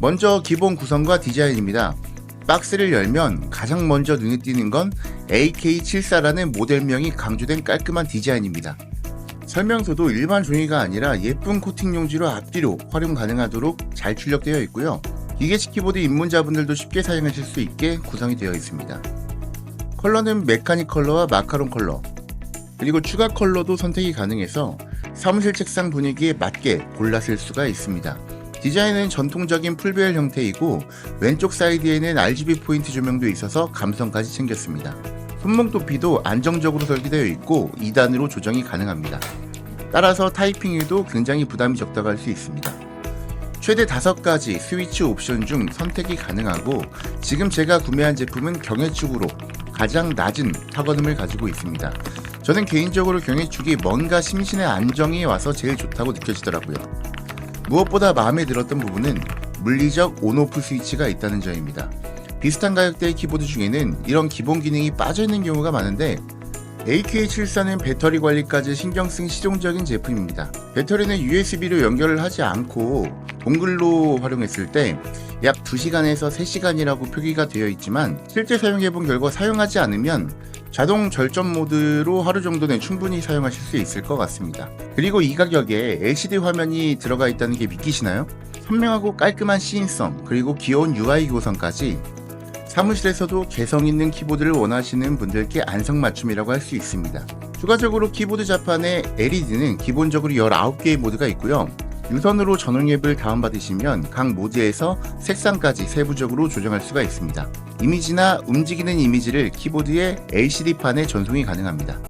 먼저 기본 구성과 디자인입니다. 박스를 열면 가장 먼저 눈에 띄는 건 AK74라는 모델명이 강조된 깔끔한 디자인입니다. 설명서도 일반 종이가 아니라 예쁜 코팅 용지로 앞뒤로 활용 가능하도록 잘 출력되어 있고요. 기계식 키보드 입문자분들도 쉽게 사용하실 수 있게 구성이 되어 있습니다. 컬러는 메카닉 컬러와 마카롱 컬러, 그리고 추가 컬러도 선택이 가능해서 사무실 책상 분위기에 맞게 골라 쓸 수가 있습니다. 디자인은 전통적인 풀배열 형태이고 왼쪽 사이드에는 RGB 포인트 조명도 있어서 감성까지 챙겼습니다. 손목 높이도 안정적으로 설계되어 있고 2단으로 조정이 가능합니다. 따라서 타이핑에도 굉장히 부담이 적다고 할수 있습니다. 최대 5가지 스위치 옵션 중 선택이 가능하고 지금 제가 구매한 제품은 경해축으로 가장 낮은 타건음을 가지고 있습니다. 저는 개인적으로 경해축이 뭔가 심신의 안정이 와서 제일 좋다고 느껴지더라고요. 무엇보다 마음에 들었던 부분은 물리적 온오프 스위치가 있다는 점입니다. 비슷한 가격대의 키보드 중에는 이런 기본 기능이 빠져있는 경우가 많은데 AK74는 배터리 관리까지 신경 쓴 실용적인 제품입니다. 배터리는 USB로 연결을 하지 않고 동글로 활용했을 때 약 2시간에서 3시간이라고 표기가 되어 있지만 실제 사용해본 결과 사용하지 않으면 자동 절전 모드로 하루 정도는 충분히 사용하실 수 있을 것 같습니다. 그리고 이 가격에 LCD 화면이 들어가 있다는 게 믿기시나요? 선명하고 깔끔한 시인성 그리고 귀여운 UI 구성까지 사무실에서도 개성 있는 키보드를 원하시는 분들께 안성맞춤이라고 할 수 있습니다. 추가적으로 키보드 자판에 LED는 기본적으로 19개의 모드가 있고요. 유선으로 전원 앱을 다운받으시면 각 모드에서 색상까지 세부적으로 조정할 수가 있습니다. 이미지나 움직이는 이미지를 키보드의 LCD판에 전송이 가능합니다.